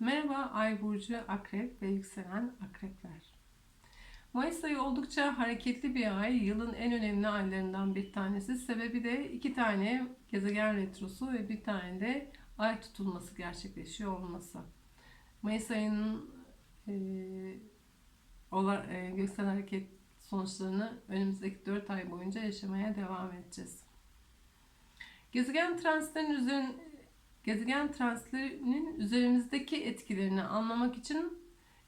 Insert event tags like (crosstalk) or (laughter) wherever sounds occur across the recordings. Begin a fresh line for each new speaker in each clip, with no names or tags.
Merhaba Ay burcu Akrep ve yükselen Akrepler. Mayıs ayı oldukça hareketli bir ay. Yılın en önemli aylarından bir tanesi. Sebebi de iki tane gezegen retrosu ve bir tane de ay tutulması gerçekleşiyor olması. Mayıs ayının e, ola, e, göksel hareket sonuçlarını önümüzdeki 4 ay boyunca yaşamaya devam edeceğiz. Gezegen transitlerin üzerine gezegen transitlerinin üzerimizdeki etkilerini anlamak için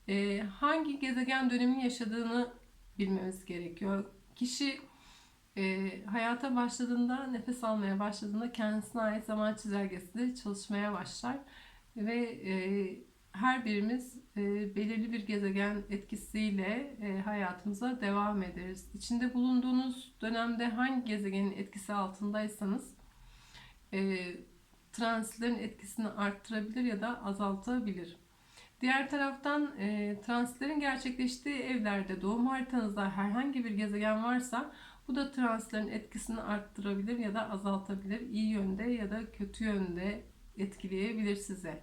e, hangi gezegen dönemi yaşadığını bilmemiz gerekiyor. Kişi e, hayata başladığında, nefes almaya başladığında kendisine ait zaman çizelgesinde çalışmaya başlar ve e, her birimiz e, belirli bir gezegen etkisiyle e, hayatımıza devam ederiz. İçinde bulunduğunuz dönemde hangi gezegenin etkisi altındaysanız e, transitlerin etkisini arttırabilir ya da azaltabilir. Diğer taraftan e, transitlerin gerçekleştiği evlerde doğum haritanızda herhangi bir gezegen varsa bu da transitlerin etkisini arttırabilir ya da azaltabilir. İyi yönde ya da kötü yönde etkileyebilir size.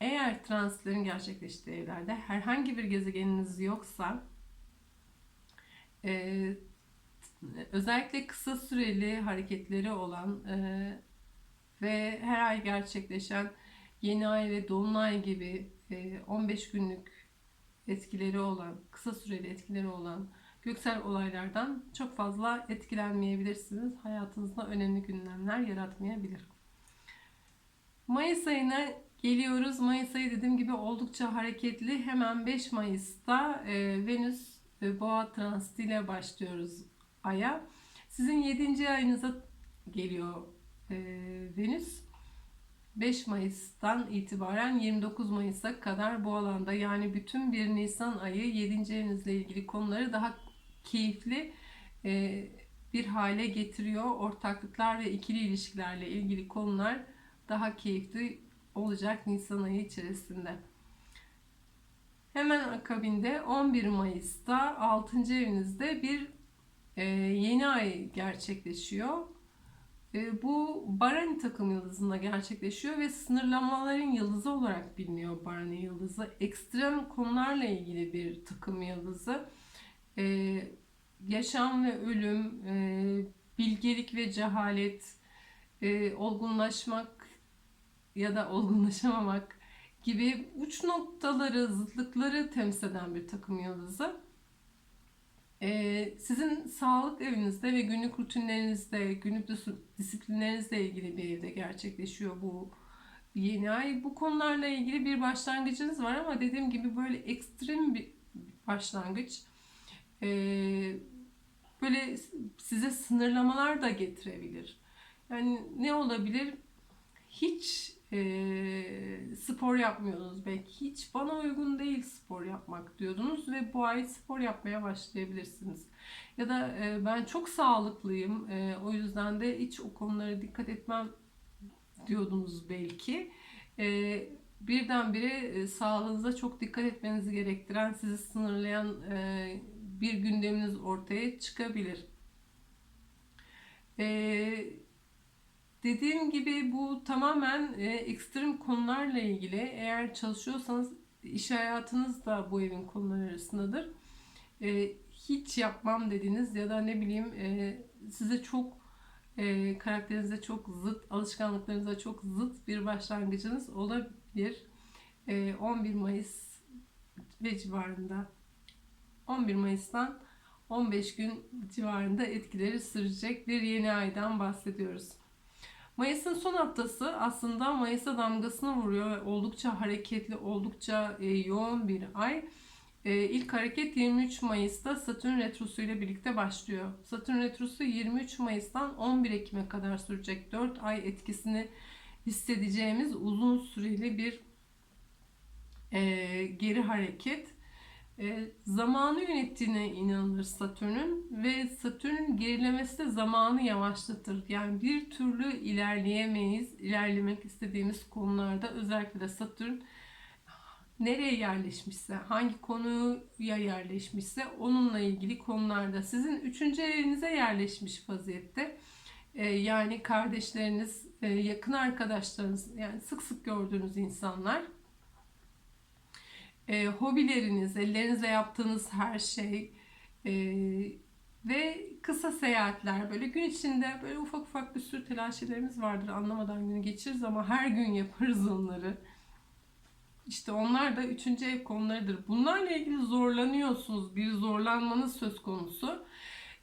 Eğer transitlerin gerçekleştiği evlerde herhangi bir gezegeniniz yoksa e, özellikle kısa süreli hareketleri olan e, ve her ay gerçekleşen yeni ay ve dolunay gibi 15 günlük etkileri olan, kısa süreli etkileri olan göksel olaylardan çok fazla etkilenmeyebilirsiniz. Hayatınızda önemli gündemler yaratmayabilir. Mayıs ayına geliyoruz. Mayıs ayı dediğim gibi oldukça hareketli. Hemen 5 Mayıs'ta e, Venüs e, Boğa transitiyle başlıyoruz aya. Sizin 7. ayınıza geliyor e, Venüs. 5 Mayıs'tan itibaren 29 Mayıs'a kadar bu alanda yani bütün bir Nisan ayı 7. evinizle ilgili konuları daha keyifli e, bir hale getiriyor. Ortaklıklar ve ikili ilişkilerle ilgili konular daha keyifli olacak Nisan ayı içerisinde. Hemen akabinde 11 Mayıs'ta 6. evinizde bir e, yeni ay gerçekleşiyor. E, bu Barani takım yıldızında gerçekleşiyor ve sınırlamaların yıldızı olarak biliniyor Barani yıldızı. Ekstrem konularla ilgili bir takım yıldızı. E, yaşam ve ölüm, e, bilgelik ve cehalet, olgunlaşmak ya da olgunlaşamamak gibi uç noktaları, zıtlıkları temsil eden bir takım yıldızı. Ee, sizin sağlık evinizde ve günlük rutinlerinizde, günlük disiplinlerinizle ilgili bir evde gerçekleşiyor bu yeni ay. Bu konularla ilgili bir başlangıcınız var ama dediğim gibi böyle ekstrem bir başlangıç. Ee, böyle size sınırlamalar da getirebilir. Yani ne olabilir? Hiç e, spor yapmıyordunuz belki. Hiç bana uygun değil spor yapmak diyordunuz ve bu ay spor yapmaya başlayabilirsiniz. Ya da e, ben çok sağlıklıyım e, o yüzden de hiç o konulara dikkat etmem diyordunuz belki. E, birdenbire e, sağlığınıza çok dikkat etmenizi gerektiren, sizi sınırlayan e, bir gündeminiz ortaya çıkabilir. Eee Dediğim gibi bu tamamen e, ekstrem konularla ilgili. Eğer çalışıyorsanız iş hayatınız da bu evin konuları arasındadır. E, hiç yapmam dediğiniz ya da ne bileyim e, size çok e, karakterinize çok zıt, alışkanlıklarınıza çok zıt bir başlangıcınız olabilir. E, 11 Mayıs ve civarında 11 Mayıs'tan 15 gün civarında etkileri sürecek bir yeni aydan bahsediyoruz. Mayıs'ın son haftası aslında Mayıs'a damgasını vuruyor oldukça hareketli, oldukça e, yoğun bir ay. E, ilk hareket 23 Mayıs'ta Satürn Retrosu ile birlikte başlıyor. Satürn Retrosu 23 Mayıs'tan 11 Ekim'e kadar sürecek 4 ay etkisini hissedeceğimiz uzun süreli bir e, geri hareket. E, zamanı yönettiğine inanılır Satürn'ün ve Satürn'ün gerilemesi de zamanı yavaşlatır. Yani bir türlü ilerleyemeyiz. İlerlemek istediğimiz konularda özellikle de Satürn nereye yerleşmişse, hangi konuya yerleşmişse onunla ilgili konularda sizin üçüncü evinize yerleşmiş vaziyette. E, yani kardeşleriniz, e, yakın arkadaşlarınız, yani sık sık gördüğünüz insanlar e, hobileriniz, ellerinizle yaptığınız her şey e, ve kısa seyahatler böyle gün içinde böyle ufak ufak bir sürü telaşelerimiz vardır anlamadan günü geçiririz ama her gün yaparız onları. İşte onlar da üçüncü ev konularıdır. Bunlarla ilgili zorlanıyorsunuz. Bir zorlanmanız söz konusu.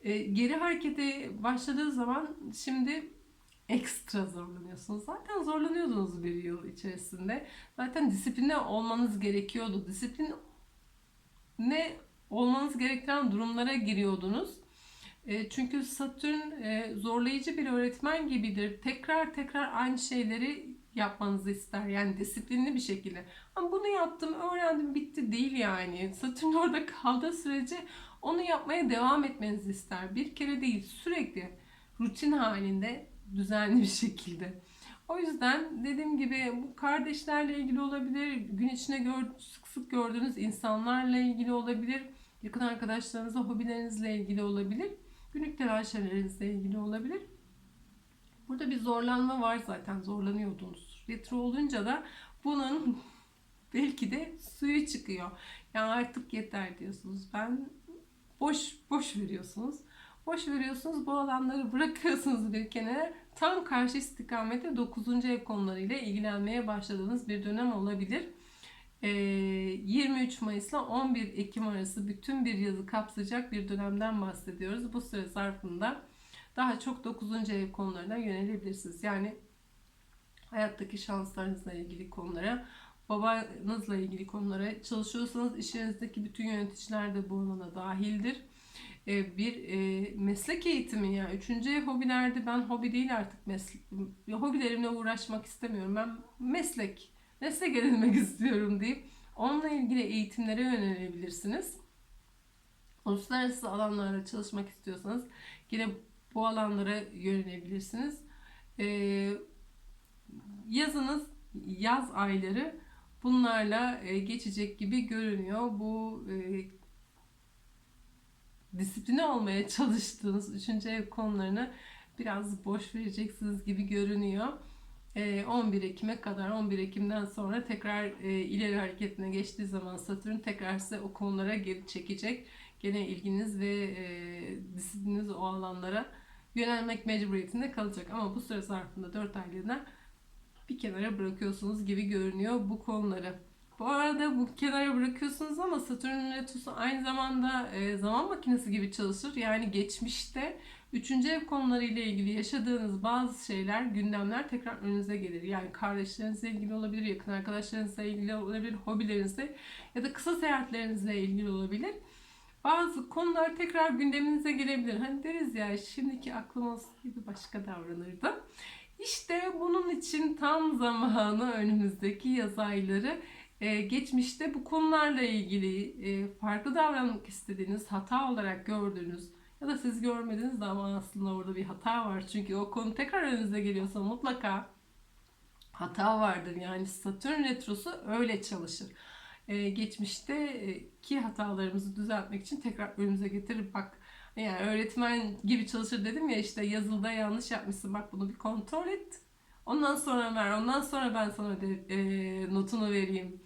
E, geri harekete başladığı zaman şimdi ekstra zorlanıyorsunuz. Zaten zorlanıyordunuz bir yıl içerisinde. Zaten disipline olmanız gerekiyordu. Disiplin ne olmanız gereken durumlara giriyordunuz. E, çünkü Satürn e, zorlayıcı bir öğretmen gibidir. Tekrar tekrar aynı şeyleri yapmanızı ister. Yani disiplinli bir şekilde. Ama bunu yaptım, öğrendim, bitti değil yani. Satürn orada (laughs) kaldığı sürece onu yapmaya devam etmenizi ister. Bir kere değil, sürekli rutin halinde, düzenli bir şekilde. O yüzden dediğim gibi bu kardeşlerle ilgili olabilir, gün içinde gör, sık sık gördüğünüz insanlarla ilgili olabilir, yakın arkadaşlarınızla, hobilerinizle ilgili olabilir, günlük telaşelerinizle ilgili olabilir. Burada bir zorlanma var zaten, zorlanıyordunuz. Retro olunca da bunun (laughs) belki de suyu çıkıyor. Ya artık yeter diyorsunuz. Ben boş boş veriyorsunuz. Boş veriyorsunuz bu alanları (laughs) bırakıyorsunuz bir kenara. Tam karşı istikamete 9. ev konularıyla ilgilenmeye başladığınız bir dönem olabilir. Ee, 23 Mayıs ile 11 Ekim arası bütün bir yazı kapsayacak bir dönemden bahsediyoruz. Bu süre zarfında daha çok 9. ev konularına yönelebilirsiniz. Yani hayattaki şanslarınızla ilgili konulara, babanızla ilgili konulara çalışıyorsanız işinizdeki bütün yöneticiler de bu alana dahildir. Ee, bir e, meslek eğitimi yani üçüncü ev hobilerde ben hobi değil artık meslek hobilerimle uğraşmak istemiyorum ben meslek meslek edinmek (laughs) istiyorum deyip onunla ilgili eğitimlere yönelebilirsiniz. Uluslararası alanlarda çalışmak istiyorsanız yine bu alanlara yönelebilirsiniz. Ee, yazınız yaz ayları bunlarla e, geçecek gibi görünüyor. Bu e, disipline olmaya çalıştığınız üçüncü ev konularını biraz boş vereceksiniz gibi görünüyor. 11 Ekim'e kadar 11 Ekim'den sonra tekrar ileri hareketine geçtiği zaman Satürn tekrar size o konulara geri çekecek. Gene ilginiz ve disiplininiz o alanlara yönelmek mecburiyetinde kalacak. Ama bu süre zarfında 4 aylığına bir kenara bırakıyorsunuz gibi görünüyor bu konuları. Bu arada bu kenara bırakıyorsunuz ama Satürn retrosu aynı zamanda e, zaman makinesi gibi çalışır. Yani geçmişte üçüncü ev konularıyla ilgili yaşadığınız bazı şeyler, gündemler tekrar önünüze gelir. Yani kardeşlerinizle ilgili olabilir, yakın arkadaşlarınızla ilgili olabilir, hobilerinizle ya da kısa seyahatlerinizle ilgili olabilir. Bazı konular tekrar gündeminize gelebilir. Hani deriz ya şimdiki aklım olsaydı başka davranırdım. İşte bunun için tam zamanı önümüzdeki yaz ayları. Ee, geçmişte bu konularla ilgili e, farklı davranmak istediğiniz, hata olarak gördüğünüz ya da siz görmediniz de ama aslında orada bir hata var. Çünkü o konu tekrar önünüze geliyorsa mutlaka hata vardır. Yani Satürn retrosu öyle çalışır. Ee, geçmişteki hatalarımızı düzeltmek için tekrar önümüze getirir. Bak yani öğretmen gibi çalışır dedim ya işte yazılıda yanlış yapmışsın. Bak bunu bir kontrol et. Ondan sonra ver. Ondan sonra ben sana de, e, notunu vereyim.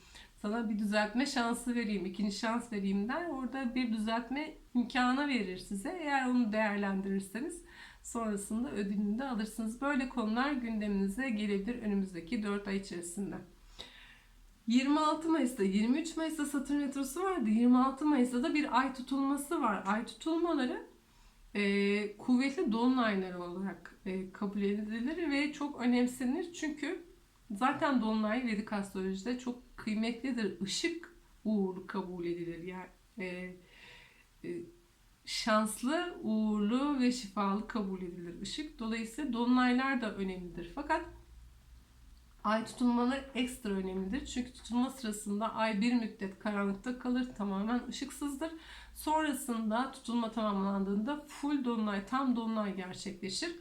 Sana bir düzeltme şansı vereyim. ikinci şans vereyim der. Orada bir düzeltme imkanı verir size. Eğer onu değerlendirirseniz sonrasında ödülünü de alırsınız. Böyle konular gündeminize gelebilir önümüzdeki 4 ay içerisinde. 26 Mayıs'ta 23 Mayıs'ta Satürn Retrosu vardı. 26 Mayıs'ta da bir ay tutulması var. Ay tutulmaları e, kuvvetli dolunaylar olarak e, kabul edilir ve çok önemsenir. Çünkü zaten dolunay Vedik astrolojide çok kıymetlidir. Işık uğurlu kabul edilir. Yani e, e, şanslı, uğurlu ve şifalı kabul edilir ışık. Dolayısıyla dolunaylar da önemlidir. Fakat Ay tutulmaları ekstra önemlidir. Çünkü tutulma sırasında ay bir müddet karanlıkta kalır. Tamamen ışıksızdır. Sonrasında tutulma tamamlandığında full dolunay, tam dolunay gerçekleşir.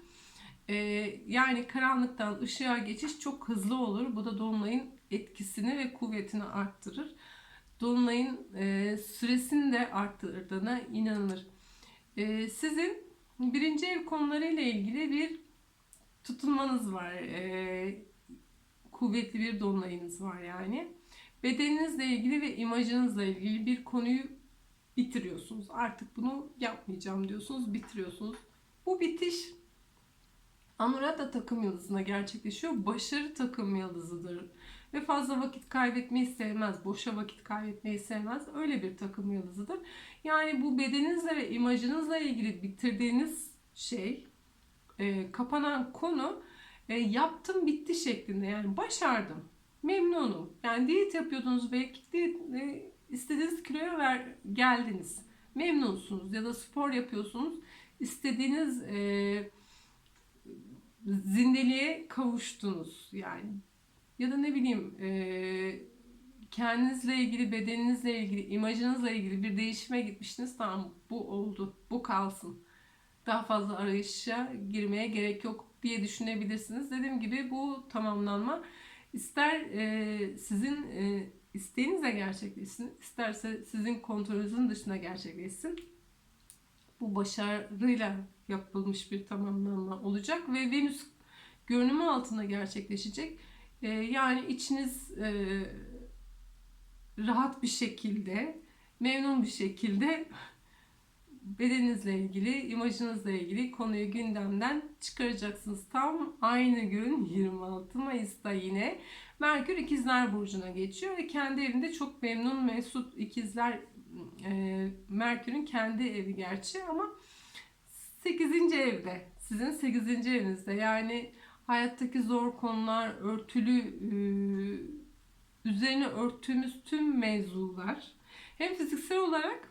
Ee, yani karanlıktan ışığa geçiş çok hızlı olur. Bu da dolunayın etkisini ve kuvvetini arttırır. Dolunayın e, süresini de arttırdığına inanılır. E, sizin birinci ev konularıyla ilgili bir tutulmanız var. E, kuvvetli bir dolunayınız var yani. bedeninizle ilgili ve imajınızla ilgili bir konuyu bitiriyorsunuz. Artık bunu yapmayacağım diyorsunuz, bitiriyorsunuz. Bu bitiş Anuradha takım yıldızına gerçekleşiyor. Başarı takım yıldızıdır. Ve fazla vakit kaybetmeyi sevmez. Boşa vakit kaybetmeyi sevmez. Öyle bir takım yıldızıdır. Yani bu bedeninizle ve imajınızla ilgili bitirdiğiniz şey, e, kapanan konu e, yaptım bitti şeklinde. Yani başardım. Memnunum. Yani diyet yapıyordunuz belki de e, istediğiniz kiloya ver, geldiniz. Memnunsunuz ya da spor yapıyorsunuz. İstediğiniz e, zindeliğe kavuştunuz yani ya da ne bileyim e, kendinizle ilgili bedeninizle ilgili imajınızla ilgili bir değişime gitmiştiniz tamam bu oldu bu kalsın. Daha fazla arayışa girmeye gerek yok diye düşünebilirsiniz. Dediğim gibi bu tamamlanma. İster e, sizin e, isteğinizle gerçekleşsin isterse sizin kontrolünüzün dışına gerçekleşsin. Bu başarıyla yapılmış bir tamamlanma olacak ve Venüs görünümü altında gerçekleşecek. Ee, yani içiniz e, rahat bir şekilde, memnun bir şekilde bedeninizle ilgili, imajınızla ilgili konuyu gündemden çıkaracaksınız. Tam aynı gün 26 Mayıs'ta yine Merkür İkizler Burcu'na geçiyor ve kendi evinde çok memnun, mesut ikizler e, Merkür'ün kendi evi gerçi ama 8. evde. Sizin 8. evinizde. Yani hayattaki zor konular, örtülü üzerine örttüğümüz tüm mevzular hem fiziksel olarak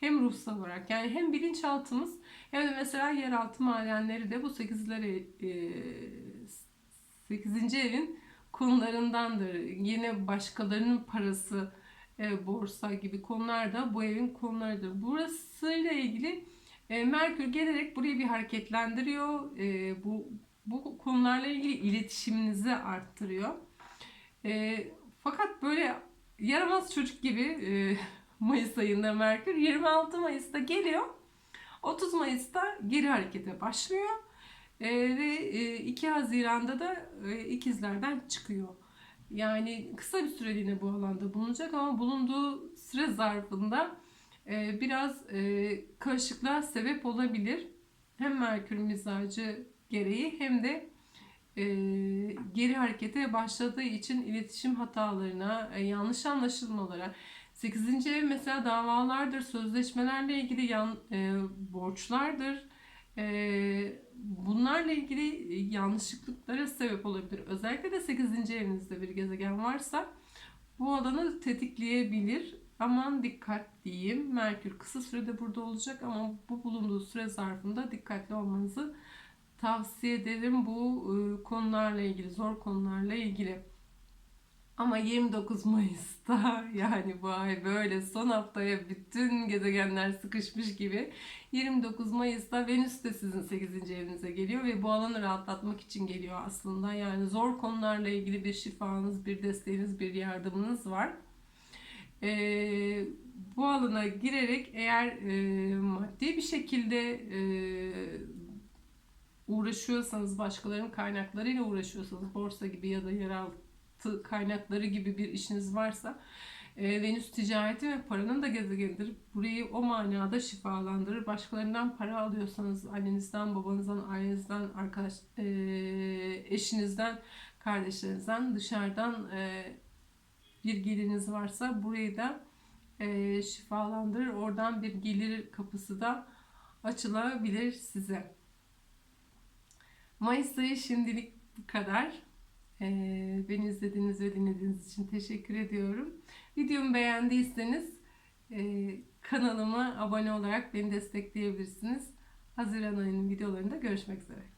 hem ruhsal olarak yani hem bilinçaltımız hem de mesela yeraltı madenleri de bu 8'leri 8. evin konularındandır. Yine başkalarının parası, borsa gibi konular da bu evin konularıdır. Burasıyla ilgili Merkür gelerek burayı bir hareketlendiriyor. Bu bu konularla ilgili iletişiminizi arttırıyor. E, fakat böyle yaramaz çocuk gibi e, (laughs) Mayıs ayında Merkür 26 Mayıs'ta geliyor. 30 Mayıs'ta geri harekete başlıyor. E, ve e, 2 Haziran'da da e, ikizlerden çıkıyor. Yani kısa bir süreliğine bu alanda bulunacak ama bulunduğu süre zarfında e, biraz e, karışıklığa sebep olabilir. Hem Merkür mizacı gereği hem de e, geri harekete başladığı için iletişim hatalarına, e, yanlış anlaşılmalara, 8. ev mesela davalardır, sözleşmelerle ilgili yan, e, borçlardır. E, bunlarla ilgili yanlışlıklara sebep olabilir. Özellikle de 8. evinizde bir gezegen varsa bu alanı tetikleyebilir. Aman dikkat diyeyim. Merkür kısa sürede burada olacak ama bu bulunduğu süre zarfında dikkatli olmanızı tavsiye ederim bu e, konularla ilgili, zor konularla ilgili. Ama 29 Mayıs'ta (laughs) yani bu ay böyle son haftaya bütün gezegenler sıkışmış gibi 29 Mayıs'ta Venüs de sizin 8. evinize geliyor ve bu alanı rahatlatmak için geliyor aslında. Yani zor konularla ilgili bir şifanız, bir desteğiniz, bir yardımınız var. Ee, bu alana girerek eğer e, maddi bir şekilde e, uğraşıyorsanız, başkalarının kaynaklarıyla uğraşıyorsanız, borsa gibi ya da yeraltı kaynakları gibi bir işiniz varsa e, Venüs ticareti ve paranın da gezegenidir. Burayı o manada şifalandırır. Başkalarından para alıyorsanız annenizden, babanızdan, ailenizden, arkadaş, e, eşinizden, kardeşlerinizden, dışarıdan e, bir geliriniz varsa burayı da e, şifalandırır. Oradan bir gelir kapısı da açılabilir size. Mayıs ayı şimdilik bu kadar. Ee, beni izlediğiniz ve dinlediğiniz için teşekkür ediyorum. Videomu beğendiyseniz e, kanalıma abone olarak beni destekleyebilirsiniz. Haziran ayının videolarında görüşmek üzere.